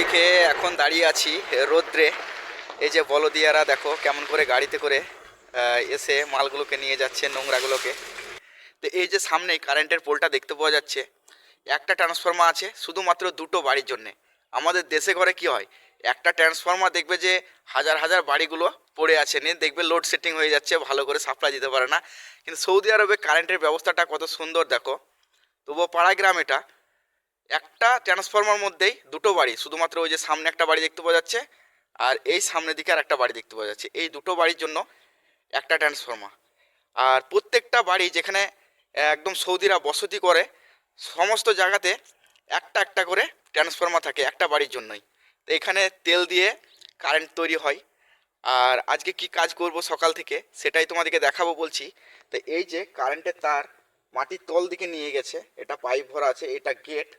রুটি খেয়ে এখন দাঁড়িয়ে আছি, রোদ্রে। এই যে বলদিয়ারা, দেখো কেমন করে গাড়িতে করে এসে মালগুলোকে নিয়ে যাচ্ছে, নোংরাগুলোকে। তো এই যে সামনে কারেন্টের পোলটা দেখতে পাওয়া যাচ্ছে, একটা ট্রান্সফর্মার আছে, শুধুমাত্র দুটো বাড়ির জন্যে। আমাদের দেশে ঘরে কি হয়, একটা ট্রান্সফর্মার দেখবে যে হাজার হাজার বাড়িগুলো পড়ে আছে, নিয়ে দেখবে লোড সেটিং হয়ে যাচ্ছে, ভালো করে সাপ্লাই দিতে পারে না। কিন্তু সৌদি আরবে কারেন্টের ব্যবস্থাটা কত সুন্দর, দেখো। তবুও পাড়া গ্রাম এটা একটা ট্রান্সফর্মার মধ্যেই দুটো বাড়ি, শুধুমাত্র ওই যে সামনে একটা বাড়ি দেখতে পাওয়া যাচ্ছে আর এই সামনের দিকে আর একটা বাড়ি দেখতে পাওয়া যাচ্ছে। এই দুটো বাড়ির জন্য একটা ট্রান্সফর্মার আর প্রত্যেকটা বাড়ি যেখানে একদম সৌদিরা বসতি করে, সমস্ত জায়গাতে একটা একটা করে ট্রান্সফর্মার থাকে একটা বাড়ির জন্যই। তো এখানে তেল দিয়ে কারেন্ট তৈরি হয়। আর আজকে কি কাজ করব সকাল থেকে সেটাই তোমাদেরকে দেখাবো বলছি। তো এই যে কারেন্টের তার মাটির তল দিকে নিয়ে গেছে, এটা পাইপ ভরা আছে, এটা গেট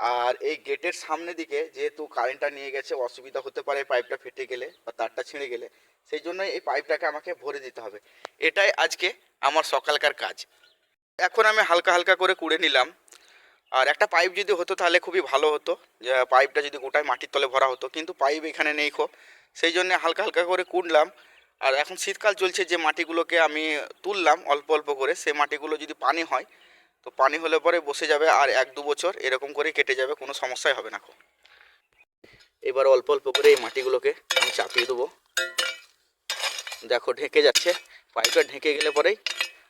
আর এই গেটের সামনে দিকে যেহেতু কারেন্টটা নিয়ে গেছে, অসুবিধা হতে পারে পাইপটা ফেটে গেলে বা তারটা ছিঁড়ে গেলে, সেই জন্য এই পাইপটাকে আমাকে ভরে দিতে হবে। এটাই আজকে আমার সকালকার কাজ। এখন আমি হালকা হালকা করে কুড়ে নিলাম। আর একটা পাইপ যদি হতো তাহলে খুবই ভালো হতো। যে পাইপটা যদি গোটায় মাটির তলে ভরা হতো, কিন্তু পাইপ এখানে নেই খো। সেই জন্য হালকা হালকা করে কুড়লাম। আর এখন শীতকাল চলছে, যে মাটিগুলোকে আমি তুললাম অল্প অল্প করে, সেই মাটিগুলো যদি পানি হয় তো পানি হলে পরে বসে যাবে আর এক দু বছর এরকম করে কেটে যাবে, কোনো সমস্যাই হবে না এবার অল্প অল্প করে এই মাটিগুলোকে আমি চাপিয়ে দেবো। দেখো, ঢেকে যাচ্ছে। পাইপটা ঢেকে গেলে পরেই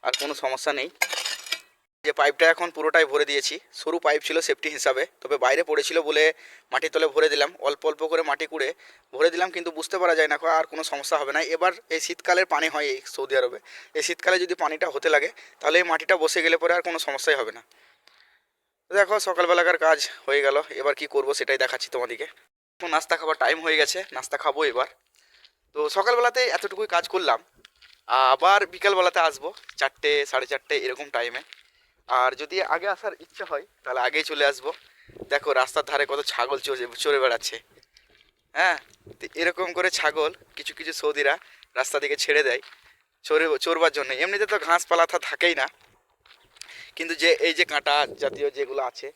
আর কোনো সমস্যা নেই। যে পাইপটা এখন পুরোটাই ভরে দিয়েছি। সরু পাইপ ছিল সেফটি হিসাবে, তবে বাইরে পড়েছিল বলে মাটির তলে ভরে দিলাম। অল্প অল্প করে মাটি কুড়ে ভরে দিলাম, কিন্তু বুঝতে পারা যায় না আর কোনো সমস্যা হবে না। এবার এই শীতকালের পানি হয় এই সৌদি আরবে। এই শীতকালে যদি পানিটা হতে লাগে, তাহলে এই মাটিটা বসে গেলে পরে আর কোনো সমস্যাই হবে না। দেখো, সকালবেলাকার কাজ হয়ে গেল। এবার কি করব সেটাই দেখাচ্ছি তোমাদেরকে এখন নাস্তা খাবার টাইম হয়ে গেছে। নাস্তা খাব এবার। তো সকালবেলাতে এতটুকুই কাজ করলাম। আবার বিকালবেলাতে আসব, চারটে, সাড়ে চারটে এরকম টাইমে আর যদি আগে আসার ইচ্ছা হয়, তাহলে আগেই চলে আসব। দেখো, রাস্তার ধারে কত ছাগল চড়ে চড়ে বেড়াচ্ছে। হ্যাঁ? তো এরকম করে ছাগল, কিছু কিছু সৌদিরা রাস্তা দিকে ছেড়ে দেয়, চড়ে, চড়বার জন্য। এমনিতে তো ঘাস পালাথা থাকেই না। কিন্তু যে, এই যে কাঁটা জাতীয় যেগুলো আছে,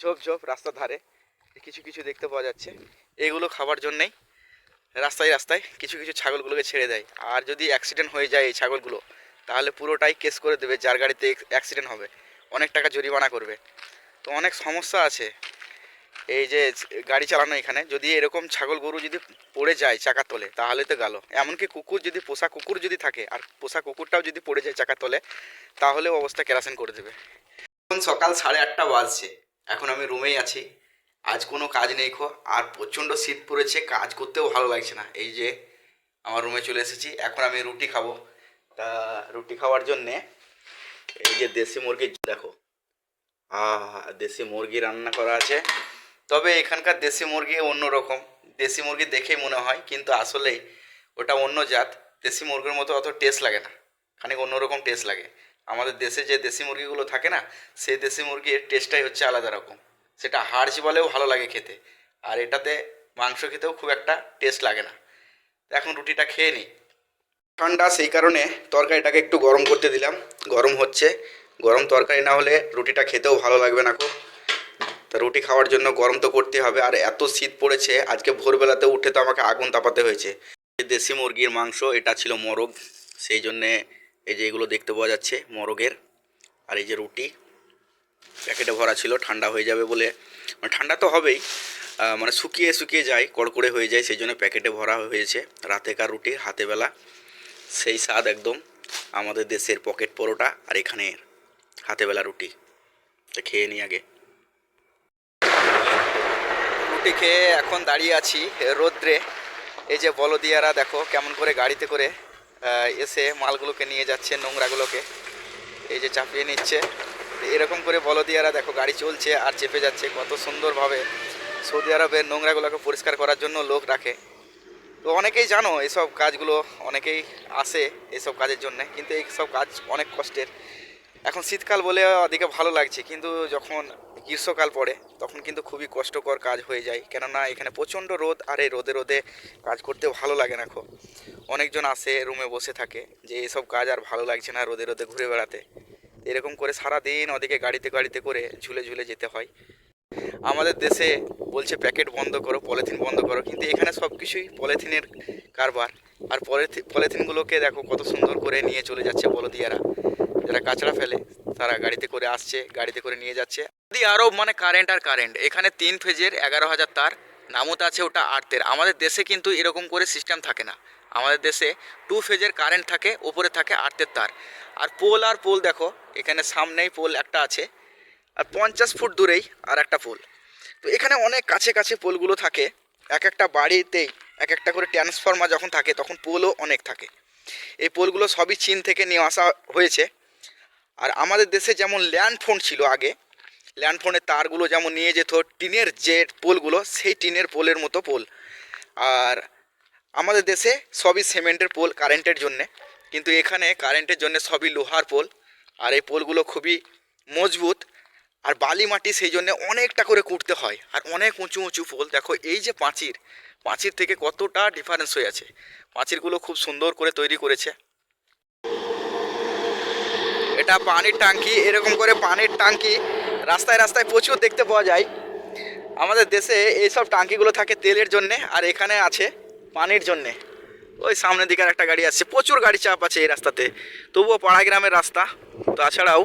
ঝোপ ঝোপ রাস্তার ধারে, কিছু কিছু দেখতে পাওয়া যাচ্ছে। এগুলো খাবার জন্যেই রাস্তায় রাস্তায় কিছু কিছু ছাগলগুলোকে ছেড়ে দেয়। আর যদি অ্যাক্সিডেন্ট হয়ে যায় এই ছাগলগুলো, তাহলে পুরোটাই কেস করে দেবে, যার গাড়িতে অ্যাক্সিডেন্ট হবে। অনেক টাকা জরিমানা করবে। তো অনেক সমস্যা আছে। এই যে গাড়ি চালানো এখানে, যদি এরকম ছাগল গরু যদি পড়ে যায় চাকা তলে তাহলে তো গেল। এমনকি কুকুর যদি, পোষা কুকুর যদি থাকে, আর পোষা কুকুরটাও যদি পড়ে যায় চাকা তলে তাহলে অবস্থা কেরাসিন করে দেবে। এখন সকাল সাড়ে আটটা বাজছে। এখন আমি রুমেই আছি। আজ কোনো কাজ নেই খো। আর প্রচণ্ড শীত পড়েছে, কাজ করতেও ভালো লাগছে না। এই যে, আমার রুমে চলে এসেছি। এখন আমি রুটি খাব। তা রুটি খাওয়ার জন্যে এই যে দেশি মুরগি দেখো। আহ, দেশি মুরগি রান্না করা আছে। তবে এখানকার দেশি মুরগি অন্যরকম। দেশি মুরগি দেখেই মনে হয়, কিন্তু আসলেই ওটা অন্য জাত। দেশি মুরগির মতো অত টেস্ট লাগে না। খানিক অন্যরকম টেস্ট লাগে। আমাদের দেশে যে দেশি মুরগিগুলো থাকে না, সেই দেশি মুরগির টেস্টটাই হচ্ছে আলাদা রকম। সেটা হাড় বলেও ভালো লাগে খেতে। আর এটাতে মাংস খেতেও খুব একটা টেস্ট লাগে না। এখন রুটিটা খেয়ে নিই ঠান্ডা, সেই কারণে তরকারিটাকে একটু গরম করতে দিলাম। গরম হচ্ছে। গরম তরকারি না হলে রুটিটা খেতেও ভালো লাগবে না খুব। তা রুটি খাওয়ার জন্য গরম তো করতে হবে। আর এত শীত পড়েছে, আজকে ভোরবেলাতে উঠে তো আমাকে আগুন তাপাতে হয়েছে। দেশি মুরগির মাংস, এটা ছিল মরগ। সেই জন্যে এই যে এগুলো দেখতে পাওয়া যাচ্ছে মরগের। আর এই যে রুটি, প্যাকেটে ভরা ছিল, ঠান্ডা হয়ে যাবে বলে। মানে ঠান্ডা তো হবেই। মানে শুকিয়ে শুকিয়ে যায়, কড়কড়ে হয়ে যায়, সেই জন্য প্যাকেটে ভরা হয়েছে। রাতেকার রুটি হাতে বেলা সেই স্বাদ একদম আমাদের দেশের পকেট পরোটা আর এখানে হাতে বেলা রুটি। খেয়ে নিই আগে। রুটি খেয়ে এখন দাঁড়িয়ে আছি রোদ্রে। এই যে বলদিয়ারা, দেখো কেমন করে গাড়িতে করে এসে মালগুলোকে নিয়ে যাচ্ছে, নোংরাগুলোকে। এই যে চাপিয়ে নিচ্ছে। এরকম করে বলদিয়ারা, দেখো গাড়ি চলছে আর চেপে যাচ্ছে। কত সুন্দরভাবে সৌদি আরবের নোংরাগুলোকে পরিষ্কার করার জন্য লোক রাখে। তো অনেকেই জানো এসব কাজগুলো, অনেকেই আসে এসব কাজের জন্য, কিন্তু এই সব কাজ অনেক কষ্টের। এখন শীতকাল বলে ওদিকে ভালো লাগছে, কিন্তু যখন গ্রীষ্মকাল পড়ে, তখন কিন্তু খুবই কষ্টকর কাজ হয়ে যায়। কেননা এখানে প্রচণ্ড রোদ, আর এই রোদে রোদে কাজ করতে ভালো লাগে না খুব। অনেকজন আসে রুমে বসে থাকে যে, এসব কাজ আর ভালো লাগছে না রোদে রোদে ঘুরে বেড়াতে। এরকম করে সারা দিন ওদিকে গাড়িতে গাড়িতে করে ঝুলে ঝুলে যেতে হয়। আমাদের দেশে বলছে প্যাকেট বন্ধ করো, পলিথিন বন্ধ করো, কিন্তু এখানে সব কিছুই পলিথিনের কারবার। আর পলিথিন পলিথিনগুলোকে দেখো কত সুন্দর করে নিয়ে চলে যাচ্ছে বলদিয়ারা। যারা কাঁচড়া ফেলে, তারা গাড়িতে করে আসছে, গাড়িতে করে নিয়ে যাচ্ছে। যদি আরও মানে কারেন্ট আর কারেন্ট এখানে তিন ফেজের এগারো হাজার তার নামত আছে ওটা আর্তের আমাদের দেশে কিন্তু এরকম করে সিস্টেম থাকে না। আমাদের দেশে টু ফেজের কারেন্ট থাকে ওপরে থাকে আর্তের তার। আর পোল আর পোল দেখো, এখানে সামনেই পোল একটা আছে। পঞ্চাশ ফুট দূরেই আর একটা পোল তো এখানে অনেক কাছে কাছে পোলগুলো থাকে। এক একটা বাড়িতেই এক একটা করে ট্রান্সফর্মার যখন থাকে, তখন পোলও অনেক থাকে। এই পোলগুলো সবই চীন থেকে নিয়ে আসা হয়েছে। আর আমাদের দেশে যেমন ল্যান্ড ফোন ছিল আগে ল্যান্ড ফোনের তারগুলো যেমন নিয়ে যেত, টিনের যে পোলগুলো সেই টিনের পোলের মতো পোল আর আমাদের দেশে সবই সিমেন্টের পোল কারেন্টের জন্যে। কিন্তু এখানে কারেন্টের জন্য সবই লোহার পোল আর এই পোলগুলো খুবই মজবুত। আর বালি মাটি সেই জন্য অনেকটা করে কুটতে হয়। আর অনেক উঁচু উঁচু পোল দেখো, এই যে পাঁচির পাঁচির থেকে কতটা ডিফারেন্স হয়ে আছে। পাঁচিরগুলো খুব সুন্দর করে তৈরি করেছে। এটা পানির ট্যাঙ্কি এরকম করে পানির ট্যাঙ্কি রাস্তায় রাস্তায় প্রচুর দেখতে পাওয়া যায়। আমাদের দেশে এইসব ট্যাঙ্কিগুলো থাকে তেলের জন্যে, আর এখানে আছে পানির জন্যে। ওই সামনের দিকে আর একটা গাড়ি আসছে প্রচুর গাড়ি চাপ আছে এই রাস্তাতে তবুও পাড়া গ্রামের রাস্তা তাছাড়াও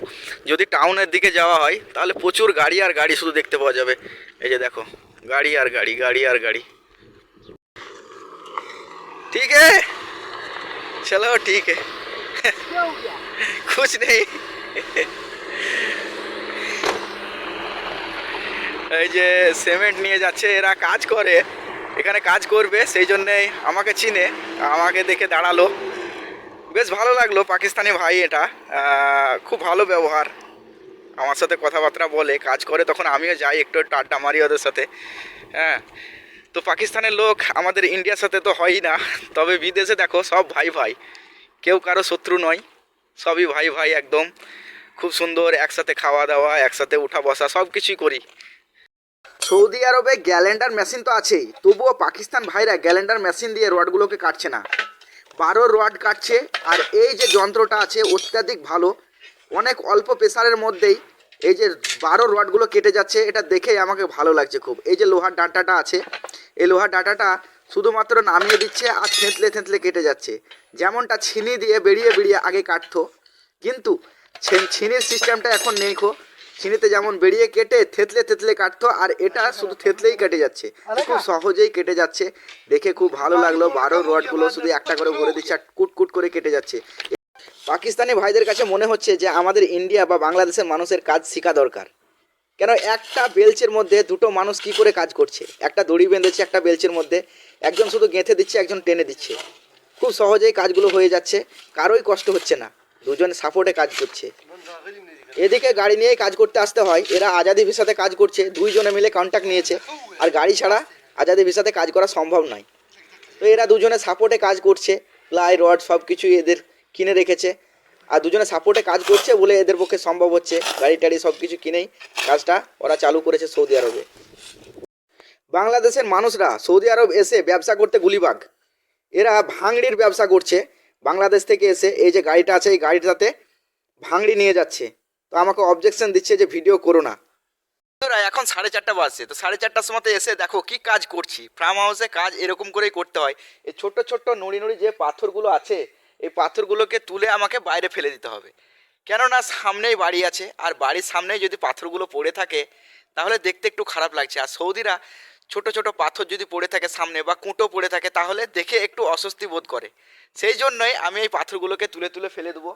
যদি টাউনের দিকে যাওয়া হয় তাহলে প্রচুর গাড়ি আর গাড়ি শুধু দেখতে পাওয়া যাবে এই যে দেখো গাড়ি আর গাড়ি গাড়ি আর গাড়ি ঠিক है चलो ठीक है कुछ नहीं এই যে সিমেন্ট নিয়ে যাচ্ছে এরা কাজ করে এখানে কাজ করবে, সেই জন্যেই আমাকে চিনে, আমাকে দেখে দাঁড়াল। বেশ ভালো লাগল, পাকিস্তানি ভাই এটা। খুব ভালো ব্যবহার। আমার সাথে কথাবার্তা বলে, কাজ করে, তখন আমিও যাই একটু একটু আড্ডা মারি ওদের সাথে। হ্যাঁ তো পাকিস্তানের লোক আমাদের ইন্ডিয়ার সাথে তো হয়ই না। তবে বিদেশে দেখো, সব ভাই ভাই। কেউ কারও শত্রু নয়, সবই ভাই ভাই একদম। খুব সুন্দর, একসাথে খাওয়া দাওয়া, একসাথে উঠা বসা সব কিছুই করি। সৌদি আরবে গ্যালেন্ডার মেশিন তো আছেই, তবুও পাকিস্তান ভাইরা গ্যালেন্ডার মেশিন দিয়ে রডগুলোকে কাটছে না। বারো রড কাটছে, আর এই যে যন্ত্রটা আছে, অত্যাধিক ভালো। অনেক অল্প প্রেসারের মধ্যেই এই যে বারো রডগুলো কেটে যাচ্ছে, এটা দেখেই আমাকে ভালো লাগছে খুব। এই যে লোহার ডাঁটাটা আছে, এই লোহার ডাঁটাটা শুধুমাত্র নামিয়ে দিচ্ছে আর থেঁতলে থেঁতলে কেটে যাচ্ছে। যেমনটা ছিনি দিয়ে বেরিয়ে বেরিয়ে আগে কাটতো, কিন্তু ছিনির সিস্টেমটা এখন নেই খো। ছিনিতে যেমন বেরিয়ে কেটে থেতলে থেতলে কাটতো আর এটা শুধু থেতলেই কেটে যাচ্ছে। খুব সহজেই কেটে যাচ্ছে। দেখে খুব ভালো লাগল বারো রডগুলো শুধু একটা করে ভরে দিচ্ছে আর কুট কুট করে কেটে যাচ্ছে। পাকিস্তানি ভাইদের কাছে মনে হচ্ছে যে আমাদের ইন্ডিয়া বা বাংলাদেশের মানুষের কাজ শেখা দরকার। কেন একটা বেলচের মধ্যে দুটো মানুষ কি করে কাজ করছে? একটা দড়ি বেঁধেছে একটা বেলচের মধ্যে। একজন শুধু গেঁথে দিচ্ছে একজন টেনে দিচ্ছে। খুব সহজেই কাজগুলো হয়ে যাচ্ছে কারোই কষ্ট হচ্ছে না। দুজন সাপোর্টে কাজ করছে। এদিকে গাড়ি নিয়ে কাজ করতে আসতে হয়। এরা আজাদি ভিসাতে কাজ করছে, দুইজনে মিলে কন্ট্যাক্ট নিয়েছে। আর গাড়ি ছাড়া আজাদি ভিসাতে কাজ করা সম্ভব নয়। তো এরা দুজনে সাপোর্টে কাজ করছে প্লাই রড সব কিছুই এদের কিনে রেখেছে। আর দুজনে সাপোর্টে কাজ করছে বলে এদের পক্ষে সম্ভব হচ্ছে। গাড়ি টাড়ি সব কিছু কিনেই কাজটা ওরা চালু করেছে সৌদি আরবে। বাংলাদেশের মানুষরা সৌদি আরব এসে ব্যবসা করতে গুলিবাগ। এরা ভাঙড়ির ব্যবসা করছে। বাংলাদেশ থেকে এসে এই যে গাড়িটা আছে, এই গাড়িটাতে ভাঙড়ি নিয়ে যাচ্ছে। তো আমাকে অবজেকশন দিচ্ছে যে ভিডিও করো না। এখন সাড়ে চারটা বাজছে, তো সাড়ে চারটার সময় এসে দেখো কি কাজ করছি। ফার্ম হাউসে কাজ এরকম করেই করতে হয়। এই ছোট্ট ছোট্ট নুড়ি নুড়ি যে পাথরগুলো আছে, এই পাথরগুলোকে তুলে আমাকে বাইরে ফেলে দিতে হবে। কেননা সামনেই বাড়ি আছে, আর বাড়ির সামনেই যদি পাথরগুলো পড়ে থাকে, তাহলে দেখতে একটু খারাপ লাগছে। আর সৌদিরা ছোট ছোট পাথর যদি পড়ে থাকে সামনে বা কুঁটো পড়ে থাকে, তাহলে দেখে একটু অস্বস্তি বোধ করে। সেই জন্যই আমি এই পাথরগুলোকে তুলে তুলে ফেলে দেবো।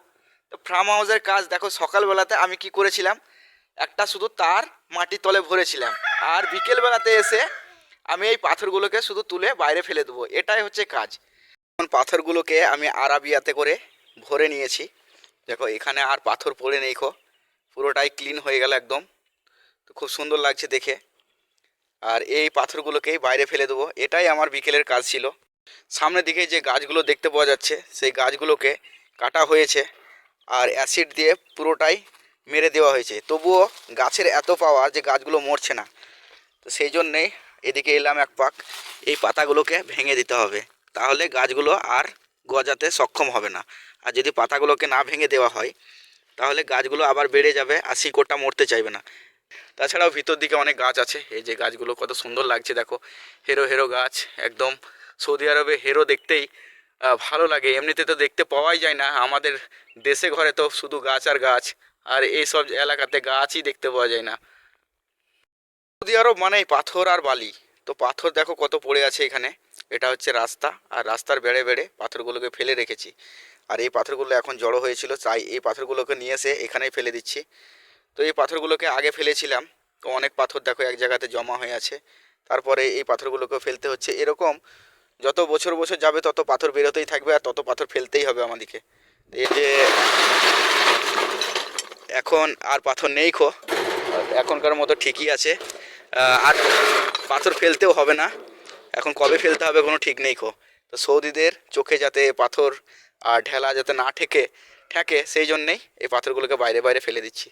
তো ফার্ম হাউসের কাজ, দেখো সকালবেলাতে আমি কি করেছিলাম? একটা শুধু তার মাটির তলে ভরেছিলাম। আর বিকেলবেলাতে এসে আমি এই পাথরগুলোকে শুধু তুলে বাইরে ফেলে দেবো। এটাই হচ্ছে কাজ। এখন পাথরগুলোকে আমি আরাবিয়াতে করে ভরে নিয়েছি। দেখো, এখানে আর পাথর পড়ে নেই খো। পুরোটাই ক্লিন হয়ে গেল একদম। তো খুব সুন্দর লাগছে দেখে। আর এই পাথরগুলোকেই বাইরে ফেলে দেবো। এটাই আমার বিকেলের কাজ ছিল। সামনের দিকে যে গাছগুলো দেখতে পাওয়া যাচ্ছে, সেই গাছগুলোকে কাটা হয়েছে। আর অ্যাসিড দিয়ে পুরোটাই মেরে দেওয়া হয়েছে। তবুও গাছের এত পাওয়া যে গাছগুলো মরছে না। তো সেই জন্যেই এদিকে এলাম এক পাক। এই পাতাগুলোকে ভেঙে দিতে হবে। তাহলে গাছগুলো আর গজাতে সক্ষম হবে না। আর যদি পাতাগুলোকে না ভেঙে দেওয়া হয়, তাহলে গাছগুলো আবার বেড়ে যাবে আর শিকড়টা মরতে চাইবে না। তাছাড়াও ভিতর দিকে অনেক গাছ আছে। এই যে গাছগুলো কত সুন্দর লাগছে, দেখো। হেরো হেরো গাছ, একদম সৌদি আরবে হেরো দেখতেই ভালো লাগে। এমনিতে তো দেখতে পাওয়াই যায় না। আমাদের দেশে ঘরে তো শুধু গাছ আর গাছ। আর এই সব এলাকাতে গাছই দেখতে পাওয়া যায় না। সৌদি আরব মানে পাথর আর বালি। তো পাথর দেখো কত পড়ে আছে এখানে। এটা হচ্ছে রাস্তা। আর রাস্তার বেড়ে বেড়ে পাথরগুলোকে ফেলে রেখেছি। আর এই পাথরগুলো এখন জড়ো হয়েছিল। তাই এই পাথরগুলোকে নিয়ে এসে এখানেই ফেলে দিচ্ছি। তো এই পাথরগুলোকে আগে ফেলেছিলাম। তো অনেক পাথর দেখো এক জায়গাতে জমা হয়ে আছে। তারপরে এই পাথরগুলোকে ফেলতে হচ্ছে। এরকম যত বছর বছর যাবে, তত পাথর বেরোতেই থাকবে আর তত পাথর ফেলতেই হবে আমাদেরকে এই যে, এখন আর পাথর নেই খো। এখনকার মতো ঠিকই আছে। আর পাথর ফেলতেও হবে না। এখন কবে ফেলতে হবে কোনো ঠিক নেই খো। তো সৌদিদের চোখে যাতে পাথর আর ঢেলা যাতে না ঠেকে ঠেকে, সেই জন্যেই এই পাথরগুলোকে বাইরে বাইরে ফেলে দিচ্ছি।